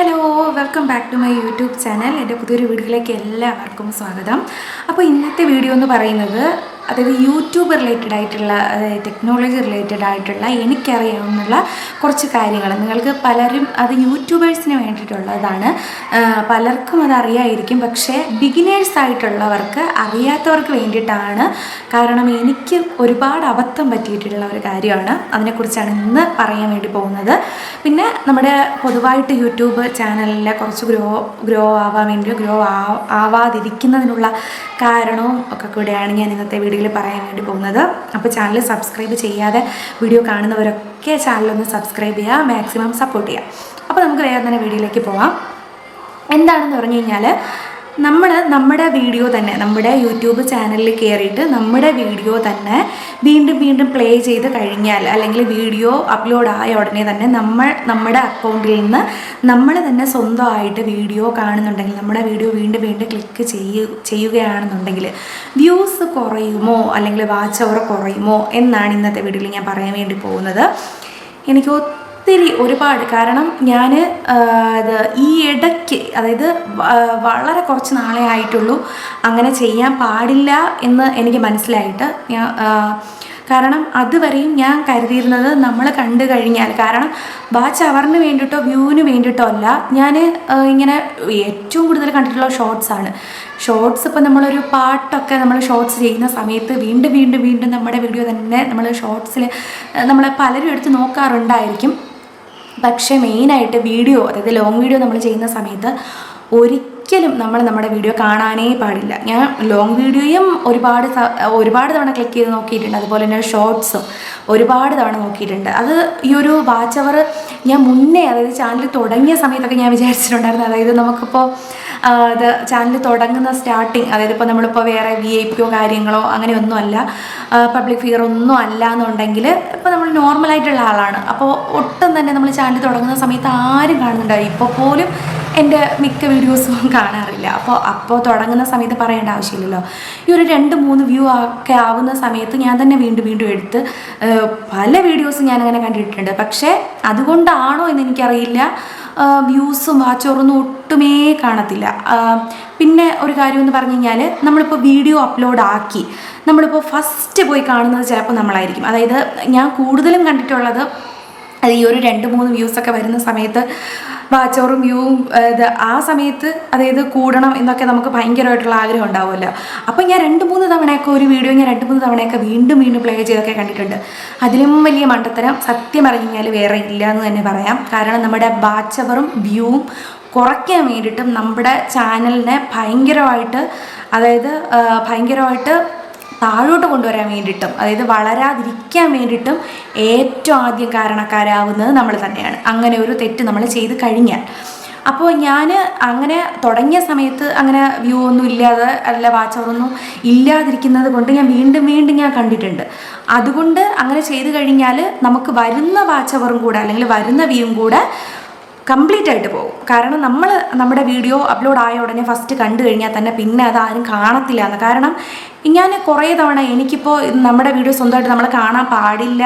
Hello welcome back to my YouTube channel എന്റെ പുതിയൊരു വീഡിയോയിലേക്ക് എല്ലാവർക്കും സ്വാഗതം. അപ്പോൾ ഇന്നത്തെ വീഡിയോ എന്ന് പറയുന്നത് അതായത് യൂട്യൂബ് റിലേറ്റഡ് ആയിട്ടുള്ള ടെക്നോളജി റിലേറ്റഡ് ആയിട്ടുള്ള എനിക്കറിയാവുന്ന കുറച്ച് കാര്യങ്ങൾ. നിങ്ങൾക്ക് പലരും അത് യൂട്യൂബേഴ്സിന് വേണ്ടിയിട്ടുള്ളതാണ്. പലർക്കും അത് അറിയായിരിക്കും. പക്ഷേ ബിഗിനേഴ്സ് ആയിട്ടുള്ളവർക്ക് അറിയാത്തവർക്ക് വേണ്ടിയിട്ടാണ്. കാരണം എനിക്ക് ഒരുപാട് അബദ്ധം പറ്റിയിട്ടുള്ള ഒരു കാര്യമാണ്. അതിനെക്കുറിച്ചാണ് ഇന്ന് പറയാൻ വേണ്ടി പോകുന്നത്. പിന്നെ നമ്മുടെ പൊതുവായിട്ട് യൂട്യൂബ് ചാനലിലെ കുറച്ച് ഗ്രോ ഗ്രോ ആവാൻ വേണ്ടി ഗ്രോ ആവാതിരിക്കുന്നതിനുള്ള കാരണവും ഒക്കെ കൂടെയാണ് ഞാൻ ഇന്നത്തെ വീഡിയോയിൽ പറയാൻ വേണ്ടി പോകുന്നത്. അപ്പോൾ ചാനൽ സബ്സ്ക്രൈബ് ചെയ്യാതെ വീഡിയോ കാണുന്നവരൊക്കെ ചാനലൊന്ന് സബ്സ്ക്രൈബ് ചെയ്യുക മാക്സിമം സപ്പോർട്ട് ചെയ്യുക. അപ്പോൾ നമുക്ക് വേഗം തന്നെ വീഡിയോയിലേക്ക് പോവാം. എന്താണെന്ന് പറഞ്ഞു കഴിഞ്ഞാൽ നമ്മൾ നമ്മുടെ വീഡിയോ തന്നെ നമ്മുടെ യൂട്യൂബ് ചാനലിൽ കയറിയിട്ട് നമ്മുടെ വീഡിയോ തന്നെ വീണ്ടും വീണ്ടും പ്ലേ ചെയ്ത് കഴിഞ്ഞാൽ അല്ലെങ്കിൽ വീഡിയോ അപ്ലോഡ് ആയ ഉടനെ തന്നെ നമ്മൾ നമ്മുടെ അക്കൗണ്ടിൽ നിന്ന് നമ്മൾ തന്നെ സ്വന്തമായിട്ട് വീഡിയോ കാണുന്നുണ്ടെങ്കിൽ നമ്മുടെ വീഡിയോ വീണ്ടും വീണ്ടും ക്ലിക്ക് ചെയ്യ ചെയ്യുകയാണെന്നുണ്ടെങ്കിൽ വ്യൂസ് കുറയുമോ അല്ലെങ്കിൽ വാച്ച് അവർ കുറയുമോ എന്നാണ് ഇന്നത്തെ വീഡിയോയിൽ ഞാൻ പറയാൻ വേണ്ടി പോകുന്നത്. എനിക്ക് ഒത്തിരി ഒരുപാട്. കാരണം ഞാൻ ഇത് ഈ ഇടയ്ക്ക് അതായത് വളരെ കുറച്ച് നാളെ ആയിട്ടുള്ളൂ അങ്ങനെ ചെയ്യാൻ പാടില്ല എന്ന് എനിക്ക് മനസ്സിലായിട്ട് ഞാൻ കാരണം അതുവരെയും ഞാൻ കരുതിയിരുന്നത് നമ്മൾ കണ്ടു കഴിഞ്ഞാൽ. കാരണം വാച്ച് അവറിന് വേണ്ടിയിട്ടോ വ്യൂവിന് വേണ്ടിയിട്ടോ അല്ല ഞാൻ ഇങ്ങനെ ഏറ്റവും കൂടുതൽ കണ്ടിട്ടുള്ള ഷോർട്സ് ആണ്. ഷോർട്സ് ഇപ്പോൾ നമ്മളൊരു പാട്ടൊക്കെ നമ്മൾ ഷോർട്സ് ചെയ്യുന്ന സമയത്ത് വീണ്ടും വീണ്ടും വീണ്ടും നമ്മുടെ വീഡിയോ തന്നെ നമ്മൾ ഷോർട്സിൽ നമ്മൾ പലരും എടുത്ത് നോക്കാറുണ്ടായിരിക്കും. പക്ഷേ മെയിനായിട്ട് വീഡിയോ അതായത് ലോങ് വീഡിയോ നമ്മൾ ചെയ്യുന്ന സമയത്ത് ഒരിക്കലും നമ്മൾ നമ്മുടെ വീഡിയോ കാണാനേ പാടില്ല. ഞാൻ ലോങ് വീഡിയോയും ഒരുപാട് ഒരുപാട് തവണ ക്ലിക്ക് ചെയ്ത് നോക്കിയിട്ടുണ്ട്. അതുപോലെ തന്നെ ഷോർട്സും ഒരുപാട് തവണ നോക്കിയിട്ടുണ്ട്. അത് ഈ ഒരു വാച്ച് അവർ ഞാൻ മുന്നേ അതായത് ചാനൽ തുടങ്ങിയ സമയത്തൊക്കെ ഞാൻ വിചാരിച്ചിട്ടുണ്ടായിരുന്നു. അതായത് നമുക്കിപ്പോൾ അത് ചാനൽ തുടങ്ങുന്ന സ്റ്റാർട്ടിങ് അതായത് ഇപ്പോൾ നമ്മളിപ്പോൾ വേറെ വി ഐ പിയോ കാര്യങ്ങളോ അങ്ങനെയൊന്നും അല്ല. പബ്ലിക് ഫിഗർ ഒന്നും അല്ല എന്നുണ്ടെങ്കിൽ ഇപ്പോൾ നമ്മൾ നോർമലായിട്ടുള്ള ആളാണ്. അപ്പോൾ ഒട്ടും തന്നെ നമ്മൾ ചാനൽ തുടങ്ങുന്ന സമയത്ത് ആരും കാണുന്നുണ്ടാവും ഇപ്പോൾ പോലും എന്റെ മിക്ക വീഡിയോസും കാണാറില്ല. അപ്പോൾ അപ്പോൾ തുടങ്ങുന്ന സമയത്ത് പറയേണ്ട ആവശ്യമില്ലല്ലോ. ഈ ഒരു രണ്ട് മൂന്ന് വ്യൂ ഒക്കെ ആവുന്ന സമയത്ത് ഞാൻ തന്നെ വീണ്ടും വീണ്ടും എടുത്ത് പല വീഡിയോസും ഞാൻ അങ്ങനെ കണ്ടിട്ടുണ്ട്. പക്ഷേ അതുകൊണ്ടാണോ എന്ന് എനിക്കറിയില്ല. വ്യൂസും വാച്ചോറൊന്നും ഒട്ടുമേ കാണത്തില്ല. പിന്നെ ഒരു കാര്യം എന്ന് പറഞ്ഞു കഴിഞ്ഞാൽ നമ്മളിപ്പോൾ വീഡിയോ അപ്ലോഡ് ആക്കി നമ്മളിപ്പോൾ ഫസ്റ്റ് പോയി കാണുന്നത് ചിലപ്പോൾ നമ്മളായിരിക്കും. അതായത് ഞാൻ കൂടുതലും കണ്ടിട്ടുള്ളത് അത് ഈ ഒരു രണ്ട് മൂന്ന് വ്യൂസൊക്കെ വരുന്ന സമയത്ത് വാച്ചോറും വ്യൂവും ഇത് ആ സമയത്ത് അതായത് കൂടണം എന്നൊക്കെ നമുക്ക് ഭയങ്കരമായിട്ടുള്ള ആഗ്രഹം ഉണ്ടാവുമല്ലോ. അപ്പോൾ ഞാൻ രണ്ട് മൂന്ന് തവണയൊക്കെ ഒരു വീഡിയോ ഞാൻ രണ്ട് മൂന്ന് തവണയൊക്കെ വീണ്ടും വീണ്ടും പ്ലേ ചെയ്തൊക്കെ കണ്ടിട്ടുണ്ട്. അതിലും വലിയ മണ്ടത്തരം സത്യം പറഞ്ഞു വേറെ ഇല്ല എന്ന് തന്നെ പറയാം. കാരണം നമ്മുടെ വാച്ചവറും വ്യൂവും കുറയ്ക്കാൻ വേണ്ടിയിട്ടും നമ്മുടെ ചാനലിനെ ഭയങ്കരമായിട്ട് അതായത് ഭയങ്കരമായിട്ട് താഴോട്ട് കൊണ്ടുവരാൻ വേണ്ടിയിട്ടും അതായത് വളരാതിരിക്കാൻ വേണ്ടിയിട്ടും ഏറ്റവും ആദ്യം കാരണക്കാരാവുന്നത് നമ്മൾ തന്നെയാണ്. അങ്ങനെ ഒരു തെറ്റ് നമ്മൾ ചെയ്ത് കഴിഞ്ഞാൽ. അപ്പോൾ ഞാൻ അങ്ങനെ തുടങ്ങിയ സമയത്ത് അങ്ങനെ വ്യൂ ഒന്നും ഇല്ലാതെ അല്ല വാച്ചവറൊന്നും ഇല്ലാതിരിക്കുന്നത് കൊണ്ട് ഞാൻ വീണ്ടും വീണ്ടും ഞാൻ കണ്ടിട്ടുണ്ട്. അതുകൊണ്ട് അങ്ങനെ ചെയ്ത് കഴിഞ്ഞാൽ നമുക്ക് വരുന്ന വാച്ചവറും കൂടെ അല്ലെങ്കിൽ വരുന്ന വ്യൂവും കൂടെ കംപ്ലീറ്റ് ആയിട്ട് പോകും. കാരണം നമ്മൾ നമ്മുടെ വീഡിയോ അപ്ലോഡ് ആയ ഉടനെ ഫസ്റ്റ് കണ്ടു കഴിഞ്ഞാൽ തന്നെ പിന്നെ അത് ആരും കാണത്തില്ല എന്ന്. കാരണം ഞാൻ കുറേ തവണ എനിക്കിപ്പോൾ നമ്മുടെ വീഡിയോ സ്വന്തമായിട്ട് നമ്മൾ കാണാൻ പാടില്ല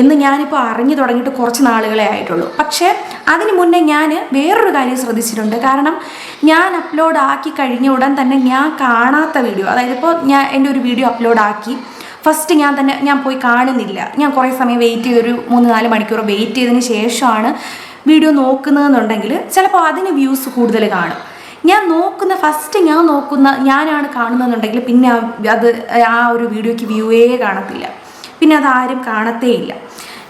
എന്ന് ഞാനിപ്പോൾ അറിഞ്ഞു തുടങ്ങിയിട്ട് കുറച്ച് നാളുകളെ ആയിട്ടുള്ളൂ. പക്ഷേ അതിന് മുന്നേ ഞാൻ വേറൊരു കാര്യം ശ്രദ്ധിച്ചിട്ടുണ്ട്. കാരണം ഞാൻ അപ്ലോഡ് ആക്കി കഴിഞ്ഞ ഉടൻ തന്നെ ഞാൻ കാണാത്ത വീഡിയോ അതായത് ഇപ്പോൾ ഞാൻ എന്റെ ഒരു വീഡിയോ അപ്ലോഡ് ആക്കി. ഫസ്റ്റ് ഞാൻ തന്നെ ഞാൻ പോയി കാണുന്നില്ല. ഞാൻ കുറേ സമയം വെയിറ്റ് ചെയ്തൊരു മൂന്ന് നാല് മണിക്കൂർ വെയിറ്റ് ചെയ്തതിന് ശേഷമാണ് വീഡിയോ നോക്കുന്നതെന്നുണ്ടെങ്കിൽ ചിലപ്പോൾ അതിന് വ്യൂസ് കൂടുതൽ കാണും. ഞാൻ നോക്കുന്ന ഫസ്റ്റ് ഞാൻ നോക്കുന്ന ഞാനാണ് കാണുന്നതെന്നുണ്ടെങ്കിൽ പിന്നെ അത് ആ ഒരു വീഡിയോയ്ക്ക് വ്യൂവേ കാണത്തില്ല. പിന്നെ അത് ആരും കാണത്തേ ഇല്ല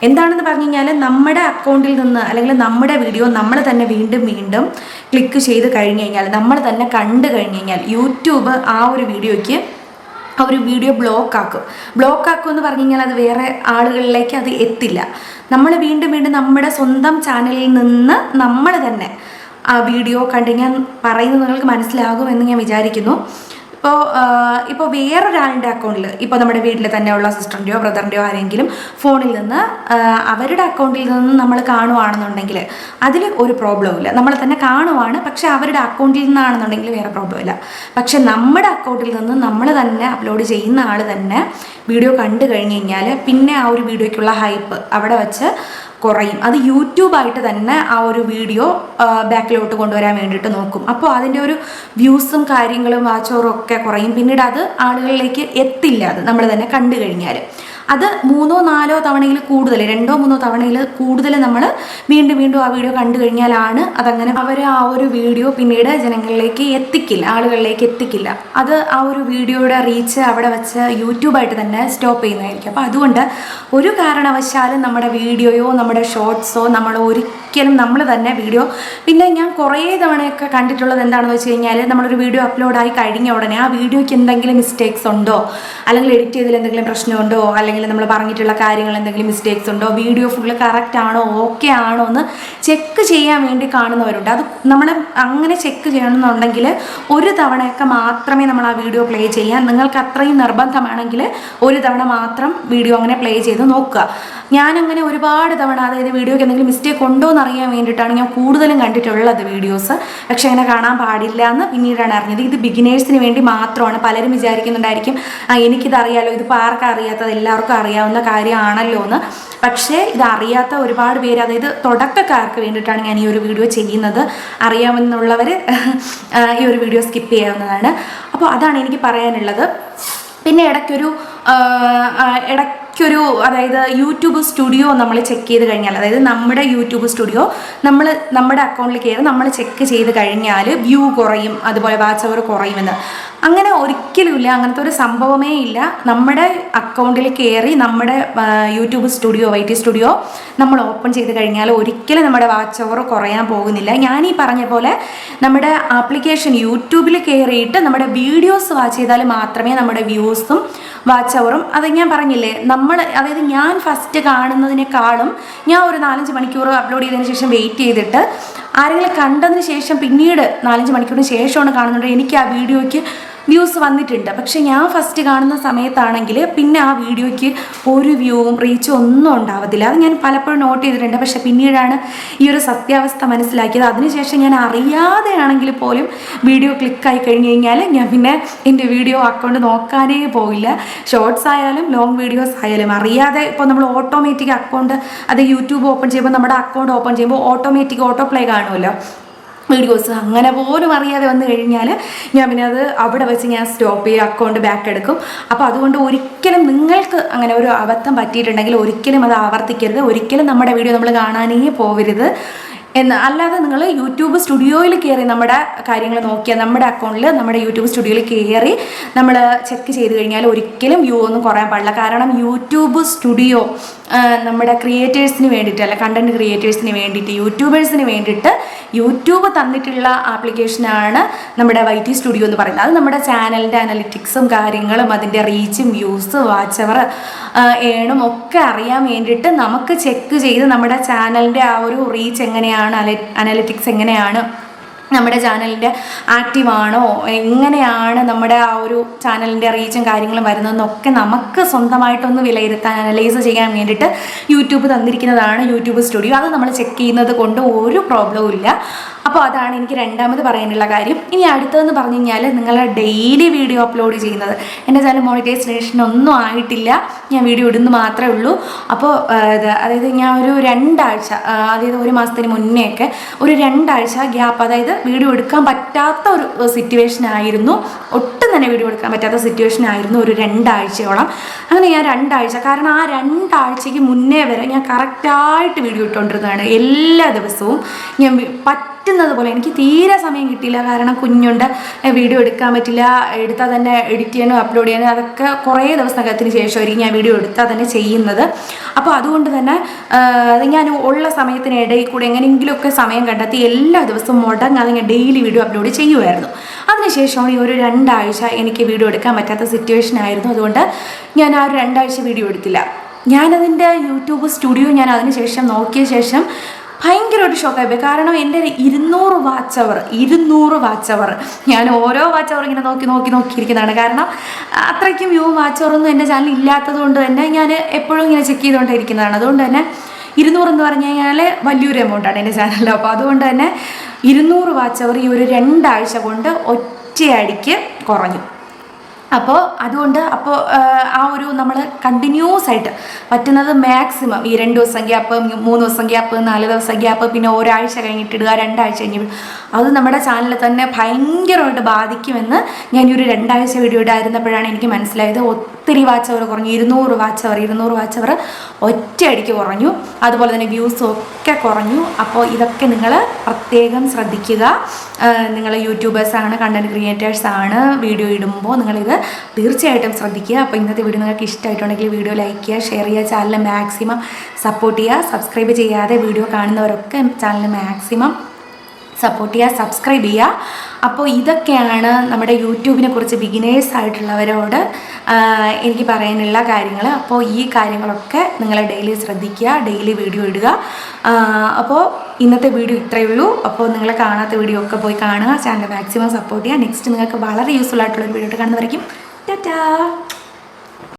എന്താണെന്ന് പറഞ്ഞു കഴിഞ്ഞാൽ നമ്മുടെ അക്കൗണ്ടിൽ നിന്ന് അല്ലെങ്കിൽ നമ്മുടെ വീഡിയോ നമ്മൾ തന്നെ വീണ്ടും വീണ്ടും ക്ലിക്ക് ചെയ്ത് കഴിഞ്ഞ് കഴിഞ്ഞാൽ നമ്മൾ തന്നെ കണ്ടു കഴിഞ്ഞ് കഴിഞ്ഞാൽ യൂട്യൂബ് ആ ഒരു വീഡിയോയ്ക്ക് ഒരു വീഡിയോ ബ്ലോക്ക് ആക്കും. ബ്ലോക്ക് ആക്കും എന്ന് പറഞ്ഞു കഴിഞ്ഞാൽ അത് വേറെ ആളുകളിലേക്ക് അത് എത്തില്ല. നമ്മൾ വീണ്ടും വീണ്ടും നമ്മുടെ സ്വന്തം ചാനലിൽ നിന്ന് നമ്മൾ തന്നെ ആ വീഡിയോ കണ്ട് ഞാൻ പറയുന്നത് നിങ്ങൾക്ക് മനസ്സിലാകുമെന്ന് ഞാൻ വിചാരിക്കുന്നു. ഇപ്പോൾ ഇപ്പോൾ വേറൊരാളുടെ അക്കൗണ്ടിൽ ഇപ്പോൾ നമ്മുടെ വീട്ടിൽ തന്നെയുള്ള സിസ്റ്ററിന്റെയോ ബ്രദറിന്റെയോ ആരെങ്കിലും ഫോണിൽ നിന്ന് അവരുടെ അക്കൗണ്ടിൽ നിന്ന് നമ്മൾ കാണുവാണെന്നുണ്ടെങ്കിൽ അതിൽ ഒരു പ്രോബ്ലം ഇല്ല. നമ്മൾ തന്നെ കാണുവാണ് പക്ഷെ അവരുടെ അക്കൗണ്ടിൽ നിന്നാണെന്നുണ്ടെങ്കിൽ വേറെ പ്രോബ്ലം ഇല്ല. പക്ഷെ നമ്മുടെ അക്കൗണ്ടിൽ നിന്ന് നമ്മൾ തന്നെ അപ്ലോഡ് ചെയ്യുന്ന ആൾ തന്നെ വീഡിയോ കണ്ടു കഴിഞ്ഞ് കഴിഞ്ഞാൽ പിന്നെ ആ ഒരു വീഡിയോയ്ക്കുള്ള ഹൈപ്പ് അവിടെ വെച്ച് കുറയും. അത് യൂട്യൂബായിട്ട് തന്നെ ആ ഒരു വീഡിയോ ബാക്കിലോട്ട് കൊണ്ടുവരാൻ വേണ്ടിയിട്ട് നോക്കും. അപ്പോൾ അതിന്റെ ഒരു വ്യൂസും കാര്യങ്ങളും വാച്ചോറും ഒക്കെ കുറയും. പിന്നീട് അത് ആളുകളിലേക്ക് എത്തില്ല. അത് നമ്മൾ തന്നെ കണ്ടു കഴിഞ്ഞാൽ അത് മൂന്നോ നാലോ തവണയിൽ കൂടുതൽ രണ്ടോ മൂന്നോ തവണയിൽ കൂടുതൽ നമ്മൾ വീണ്ടും വീണ്ടും ആ വീഡിയോ കണ്ടു കഴിഞ്ഞാലാണ് അതങ്ങനെ അവർ ആ ഒരു വീഡിയോ പിന്നീട് ജനങ്ങളിലേക്ക് എത്തിക്കില്ല ആളുകളിലേക്ക് എത്തിക്കില്ല. അത് ആ ഒരു വീഡിയോയുടെ റീച്ച് അവിടെ വെച്ച് യൂട്യൂബായിട്ട് തന്നെ സ്റ്റോപ്പ് ചെയ്യുന്നതായിരിക്കും. അപ്പോൾ അതുകൊണ്ട് ഒരു കാരണവശാലും നമ്മുടെ വീഡിയോയോ നമ്മുടെ ഷോർട്ട്സോ നമ്മൾ ഒരിക്കലും നമ്മൾ തന്നെ വീഡിയോ പിന്നെ ഞാൻ കുറേ തവണയൊക്കെ കണ്ടിട്ടുള്ളത് എന്താണെന്ന് വെച്ച് കഴിഞ്ഞാൽ നമ്മളൊരു വീഡിയോ അപ്ലോഡായി കഴിഞ്ഞ ഉടനെ ആ വീഡിയോയ്ക്ക് എന്തെങ്കിലും മിസ്റ്റേക്സ് ഉണ്ടോ? അല്ലെങ്കിൽ എഡിറ്റ് ചെയ്തതിൽ എന്തെങ്കിലും പ്രശ്നമുണ്ടോ അല്ലെങ്കിൽ നമ്മൾ പറഞ്ഞിട്ടുള്ള കാര്യങ്ങൾ എന്തെങ്കിലും മിസ്റ്റേക്സ് ഉണ്ടോ? വീഡിയോ ഫുള്ള് കറക്റ്റ് ആണോ? ഓക്കെ ആണോ എന്ന് ചെക്ക് ചെയ്യാൻ വേണ്ടി കാണുന്നവരുണ്ട്. അത് നമ്മൾ അങ്ങനെ ചെക്ക് ചെയ്യണമെന്നുണ്ടെങ്കിൽ ഒരു തവണയൊക്കെ മാത്രമേ നമ്മൾ ആ വീഡിയോ പ്ലേ ചെയ്യാൻ നിങ്ങൾക്ക് അത്രയും നിർബന്ധമാണെങ്കിൽ ഒരു തവണ മാത്രം വീഡിയോ അങ്ങനെ പ്ലേ ചെയ്ത് നോക്കുക. ഞാനങ്ങനെ ഒരുപാട് തവണ അതായത് വീഡിയോയ്ക്ക് എന്തെങ്കിലും മിസ്റ്റേക്ക് ഉണ്ടോ എന്ന് അറിയാൻ വേണ്ടിയിട്ടാണ് ഞാൻ കൂടുതലും കണ്ടിട്ടുള്ളത് വീഡിയോസ് പക്ഷെ അങ്ങനെ കാണാൻ പാടില്ല എന്ന് പിന്നീടാണ് അറിഞ്ഞത്. ഇത് ബിഗിനേഴ്സിന് വേണ്ടി മാത്രമാണ്. പലരും വിചാരിക്കുന്നുണ്ടായിരിക്കും ആ എനിക്കിത് അറിയാലോ ഇതിപ്പോൾ ആർക്കും അറിയാത്തത്? എല്ലാവർക്കും അറിയാവുന്ന കാര്യമാണല്ലോ എന്ന്. പക്ഷേ ഇത് അറിയാത്ത ഒരുപാട് പേര് അതായത് തുടക്കക്കാർക്ക് വേണ്ടിയിട്ടാണ് ഞാൻ ഈ ഒരു വീഡിയോ ചെയ്യുന്നത്. അറിയാമെന്നുള്ളവർ ഈ ഒരു വീഡിയോ സ്കിപ്പ് ചെയ്യാവുന്നതാണ്. അപ്പോൾ അതാണ് എനിക്ക് പറയാനുള്ളത്. പിന്നെ ഇടയ്ക്കൊരു ആ, ആ, അതായത് യൂട്യൂബ് സ്റ്റുഡിയോ നമ്മൾ ചെക്ക് ചെയ്ത് കഴിഞ്ഞാൽ അതായത് നമ്മുടെ യൂട്യൂബ് സ്റ്റുഡിയോ നമ്മൾ നമ്മുടെ അക്കൗണ്ടിൽ കയറി നമ്മൾ ചെക്ക് ചെയ്ത് കഴിഞ്ഞാൽ വ്യൂ കുറയും അതുപോലെ വാച്ച് അവർ കുറയുമെന്ന്. അങ്ങനെ ഒരിക്കലുമില്ല അങ്ങനത്തെ ഒരു സംഭവമേ ഇല്ല. നമ്മുടെ അക്കൗണ്ടിൽ കയറി നമ്മുടെ YouTube studio Y T studio നമ്മൾ ഓപ്പൺ ചെയ്ത് കഴിഞ്ഞാൽ ഒരിക്കലും നമ്മുടെ വാച്ച് ഓവർ കുറയാൻ പോകുന്നില്ല. ഞാൻ ഈ പറഞ്ഞ പോലെ നമ്മുടെ ആപ്ലിക്കേഷൻ യൂട്യൂബിൽ കയറിയിട്ട് നമ്മുടെ വീഡിയോസ് വാച്ച് ചെയ്താൽ മാത്രമേ നമ്മുടെ വ്യൂസും വാച്ച് അവറും അത് ഞാൻ പറഞ്ഞില്ലേ നമ്മൾ അതായത് ഞാൻ ഫസ്റ്റ് കാണുന്നതിനേക്കാളും ഞാൻ ഒരു നാലഞ്ച് മണിക്കൂർ അപ്ലോഡ് ചെയ്തതിന് ശേഷം വെയിറ്റ് ചെയ്തിട്ട് ആരെങ്കിലും കണ്ടതിന് ശേഷം പിന്നീട് നാലഞ്ച് മണിക്കൂറിന് ശേഷമാണ് കാണുന്നുണ്ട് എനിക്ക് ആ വീഡിയോയ്ക്ക് വ്യൂസ് വന്നിട്ടുണ്ട്. പക്ഷെ ഞാൻ ഫസ്റ്റ് കാണുന്ന സമയത്താണെങ്കിൽ പിന്നെ ആ വീഡിയോയ്ക്ക് ഒരു വ്യൂവും റീച്ചും ഒന്നും ഉണ്ടാവത്തില്ല. അത് ഞാൻ പലപ്പോഴും നോട്ട് ചെയ്തിട്ടുണ്ട്. പക്ഷെ പിന്നീടാണ് ഈ ഒരു സത്യാവസ്ഥ മനസ്സിലാക്കിയത്. അതിനുശേഷം ഞാൻ അറിയാതെയാണെങ്കിൽ പോലും വീഡിയോ ക്ലിക്കായി കഴിഞ്ഞ് കഴിഞ്ഞാൽ ഞാൻ പിന്നെ എന്റെ വീഡിയോ അക്കൗണ്ട് നോക്കാനേ പോയില്ല. ഷോർട്സ് ആയാലും ലോങ് വീഡിയോസ് ആയാലും. അറിയാതെ ഇപ്പോൾ നമ്മൾ ഓട്ടോമാറ്റിക് അക്കൗണ്ട് അത് യൂട്യൂബ് ഓപ്പൺ ചെയ്യുമ്പോൾ നമ്മുടെ അക്കൗണ്ട് ഓപ്പൺ ചെയ്യുമ്പോൾ ഓട്ടോമാറ്റിക് ഓട്ടോ പ്ലേ കാണുമല്ലോ. വീഡിയോസ് അങ്ങനെ പോലും അറിയാതെ വന്നു കഴിഞ്ഞാൽ ഞാൻ പിന്നെ അത് അവിടെ വെച്ച് ഞാൻ സ്റ്റോപ്പ് ചെയ്യും അക്കൗണ്ട് ബാക്ക് എടുക്കും. അപ്പോൾ അതുകൊണ്ട് ഒരിക്കലും നിങ്ങൾക്ക് അങ്ങനെ ഒരു അബദ്ധം പറ്റിയിട്ടുണ്ടെങ്കിൽ ഒരിക്കലും അത് ആവർത്തിക്കരുത്. ഒരിക്കലും നമ്മുടെ വീഡിയോ നമ്മൾ കാണാനേ പോവരുത്. എന്ന് അല്ലാതെ നിങ്ങൾ യൂട്യൂബ് സ്റ്റുഡിയോയിൽ കയറി നമ്മുടെ കാര്യങ്ങൾ നോക്കിയാൽ നമ്മുടെ അക്കൗണ്ടിൽ നമ്മുടെ യൂട്യൂബ് സ്റ്റുഡിയോയിൽ കയറി നമ്മൾ ചെക്ക് ചെയ്ത് കഴിഞ്ഞാൽ ഒരിക്കലും വ്യൂ ഒന്നും കുറയാൻ പാടില്ല. കാരണം യൂട്യൂബ് സ്റ്റുഡിയോ നമ്മുടെ ക്രിയേറ്റേഴ്സിന് വേണ്ടിയിട്ട് അല്ല കണ്ടന്റ് ക്രിയേറ്റേഴ്സിന് വേണ്ടിയിട്ട് യൂട്യൂബേഴ്സിന് വേണ്ടിയിട്ട് യൂട്യൂബ് തന്നിട്ടുള്ള ആപ്ലിക്കേഷനാണ് നമ്മുടെ വൈ ടി സ്റ്റുഡിയോ എന്ന് പറയുന്നത്. അത് നമ്മുടെ ചാനലിന്റെ അനലിറ്റിക്സും കാര്യങ്ങളും അതിന്റെ റീച്ചും വ്യൂസ് വാച്ച് അവർ ഏണും ഒക്കെ അറിയാൻ വേണ്ടിയിട്ട് നമുക്ക് ചെക്ക് ചെയ്ത് നമ്മുടെ ചാനലിന്റെ ആ ഒരു റീച്ച് എങ്ങനെയാണ് അനലിറ്റിക്സ് എങ്ങനെയാണ് നമ്മുടെ ചാനലിന്റെ ആക്റ്റീവാണോ? എങ്ങനെയാണ് നമ്മുടെ ആ ഒരു ചാനലിന്റെ റീച്ചും കാര്യങ്ങളും വരുന്നതെന്നൊക്കെ നമുക്ക് സ്വന്തമായിട്ടൊന്ന് വിലയിരുത്താൻ അനലൈസ് ചെയ്യാൻ വേണ്ടിയിട്ട് യൂട്യൂബ് തന്നിരിക്കുന്നതാണ് യൂട്യൂബ് സ്റ്റുഡിയോ. അത് നമ്മൾ ചെക്ക് ചെയ്യുന്നത് കൊണ്ട് ഒരു പ്രോബ്ലവും ഇല്ല. അപ്പോൾ അതാണ് എനിക്ക് രണ്ടാമത് പറയാനുള്ള കാര്യം. ഇനി അടുത്തതെന്ന് പറഞ്ഞു കഴിഞ്ഞാൽ നിങ്ങളെ ഡെയിലി വീഡിയോ അപ്ലോഡ് ചെയ്യുന്നത്. എന്റെ ചാനൽ മോണിറ്റൈസേഷൻ ഒന്നും ആയിട്ടില്ല. ഞാൻ വീഡിയോ ഇടുന്നു മാത്രമേ ഉള്ളൂ. അപ്പോൾ അതായത് ഞാൻ ഒരു രണ്ടാഴ്ച അതായത് ഒരു മാസത്തിന് മുന്നേ ഒക്കെ ഒരു രണ്ടാഴ്ച ഗ്യാപ്പ് അതായത് വീഡിയോ എടുക്കാൻ പറ്റാത്ത ഒരു സിറ്റുവേഷൻ ആയിരുന്നു. ഒട്ടും തന്നെ വീഡിയോ എടുക്കാൻ പറ്റാത്ത സിറ്റുവേഷൻ ആയിരുന്നു ഒരു രണ്ടാഴ്ചയോളം. അങ്ങനെ ഞാൻ രണ്ടാഴ്ച കാരണം ആ രണ്ടാഴ്ചയ്ക്ക് മുന്നേ വരെ ഞാൻ കറക്റ്റായിട്ട് വീഡിയോ ഇട്ടുകൊണ്ടിരുന്നതാണ് എല്ലാ ദിവസവും. ഞാൻ വി- പറ്റുന്നത് പോലെ. എനിക്ക് തീരെ സമയം കിട്ടിയില്ല. കാരണം കുഞ്ഞുണ്ട്. വീഡിയോ എടുക്കാൻ പറ്റില്ല. എടുത്താൽ തന്നെ എഡിറ്റ് ചെയ്യാനും അപ്ലോഡ് ചെയ്യാനും അതൊക്കെ കുറേ ദിവസത്തിന് ശേഷമായിരിക്കും ഞാൻ വീഡിയോ എടുത്താൽ തന്നെ ചെയ്യുന്നത്. അപ്പോൾ അതുകൊണ്ട് തന്നെ ഞാൻ ഉള്ള സമയത്തിനിടയിൽ കൂടെ എങ്ങനെയെങ്കിലുമൊക്കെ സമയം കണ്ടെത്തി എല്ലാ ദിവസവും മുടങ്ങാതെ ഞാൻ ഡെയിലി വീഡിയോ അപ്ലോഡ് ചെയ്യുമായിരുന്നു അതിനുശേഷമാണ് ഈ ഒരു രണ്ടാഴ്ച എനിക്ക് വീഡിയോ എടുക്കാൻ പറ്റാത്ത സിറ്റുവേഷൻ ആയിരുന്നു. അതുകൊണ്ട് ഞാൻ ആ ഒരു രണ്ടാഴ്ച വീഡിയോ എടുത്തില്ല. ഞാനതിന്റെ യൂട്യൂബ് സ്റ്റുഡിയോ ഞാൻ അതിനുശേഷം നോക്കിയ ശേഷം ഭയങ്കര ഒരു ഷോക്കായി പോയി. കാരണം എന്റെ ഇരുന്നൂറ് വാച്ച് അവർ ഇരുന്നൂറ് വാച്ച് അവർ ഞാൻ ഓരോ വാച്ച് അവർ ഇങ്ങനെ നോക്കി നോക്കി നോക്കിയിരിക്കുന്നതാണ്. കാരണം അത്രയ്ക്കും വ്യൂ വാച്ച് അവറൊന്നും എന്റെ ചാനൽ ഇല്ലാത്തതുകൊണ്ട് തന്നെ ഞാൻ എപ്പോഴും ഇങ്ങനെ ചെക്ക് ചെയ്തുകൊണ്ടിരിക്കുന്നതാണ് അതുകൊണ്ട് തന്നെ ഇരുന്നൂറ് എന്ന് പറഞ്ഞു കഴിഞ്ഞാൽ വലിയൊരു എമൗണ്ടാണ് എന്റെ ചാനലിൽ അപ്പോൾ അതുകൊണ്ട് തന്നെ ഇരുന്നൂറ് വാച്ച് അവർ ഈ ഒരു രണ്ടാഴ്ച കൊണ്ട് ഒറ്റയടിക്ക് കുറഞ്ഞു. അപ്പോൾ അതുകൊണ്ട് അപ്പോൾ ആ ഒരു നമ്മൾ കണ്ടിന്യൂസ് ആയിട്ട് പറ്റുന്നത് മാക്സിമം ഈ രണ്ട് ദിവസം ഗ്യാപ്പ് മൂന്ന് ദിവസം ഗ്യാപ്പ് നാല് ദിവസം ഗ്യാപ്പ് പിന്നെ ഒരാഴ്ച കഴിഞ്ഞിട്ടിടുക രണ്ടാഴ്ച കഴിഞ്ഞ് അത് നമ്മുടെ ചാനലിൽ തന്നെ ഭയങ്കരമായിട്ട് ബാധിക്കുമെന്ന് ഞാൻ ഈ ഒരു രണ്ടാഴ്ച വീഡിയോ ഇടായിരുന്നപ്പോഴാണ് എനിക്ക് മനസ്സിലായത്. ഒത്തിരി വാച്ച് അവർ കുറഞ്ഞു. ഇരുന്നൂറ് വാച്ച് അവർ ഇരുന്നൂറ് വാച്ച് അവർ ഒറ്റയടിക്ക് കുറഞ്ഞു. അതുപോലെ തന്നെ വ്യൂസും ഒക്കെ കുറഞ്ഞു. അപ്പോൾ ഇതൊക്കെ നിങ്ങൾ പ്രത്യേകം ശ്രദ്ധിക്കുക. നിങ്ങൾ യൂട്യൂബേഴ്സാണ് കണ്ടന്റ് ക്രിയേറ്റേഴ്സാണ് വീഡിയോ ഇടുമ്പോൾ നിങ്ങളിത് തീർച്ചയായിട്ടും ശ്രദ്ധിക്കുക. അപ്പോൾ ഇന്നത്തെ വീഡിയോ നിങ്ങൾക്ക് ഇഷ്ടമായിട്ടുണ്ടെങ്കിൽ വീഡിയോ ലൈക്ക് ചെയ്യുക ഷെയർ ചെയ്യുക ചാനൽ മാക്സിമം സപ്പോർട്ട് ചെയ്യുക. സബ്സ്ക്രൈബ് ചെയ്യാതെ വീഡിയോ കാണുന്നവരൊക്കെ ചാനൽ മാക്സിമം സപ്പോർട്ട് ചെയ്യുക സബ്സ്ക്രൈബ് ചെയ്യുക. അപ്പോൾ ഇതൊക്കെയാണ് നമ്മുടെ യൂട്യൂബിനെ കുറിച്ച് ബിഗിനേഴ്സ് ആയിട്ടുള്ളവരോട് എനിക്ക് പറയാനുള്ള കാര്യങ്ങൾ. അപ്പോൾ ഈ കാര്യങ്ങളൊക്കെ നിങ്ങൾ ഡെയിലി ശ്രദ്ധിക്കുക ഡെയിലി വീഡിയോ ഇടുക. അപ്പോൾ ഇന്നത്തെ വീഡിയോ ഇത്രയേ ഉള്ളൂ. അപ്പോൾ നിങ്ങൾ കാണാത്ത വീഡിയോ ഒക്കെ പോയി കാണുക ചാനൽ മാക്സിമം സപ്പോർട്ട് ചെയ്യുക. നെക്സ്റ്റ് നിങ്ങൾക്ക് വളരെ യൂസ്ഫുൾ ആയിട്ടുള്ള ഒരു വീഡിയോ കാണുന്നവരേക്കും ടാറ്റാ!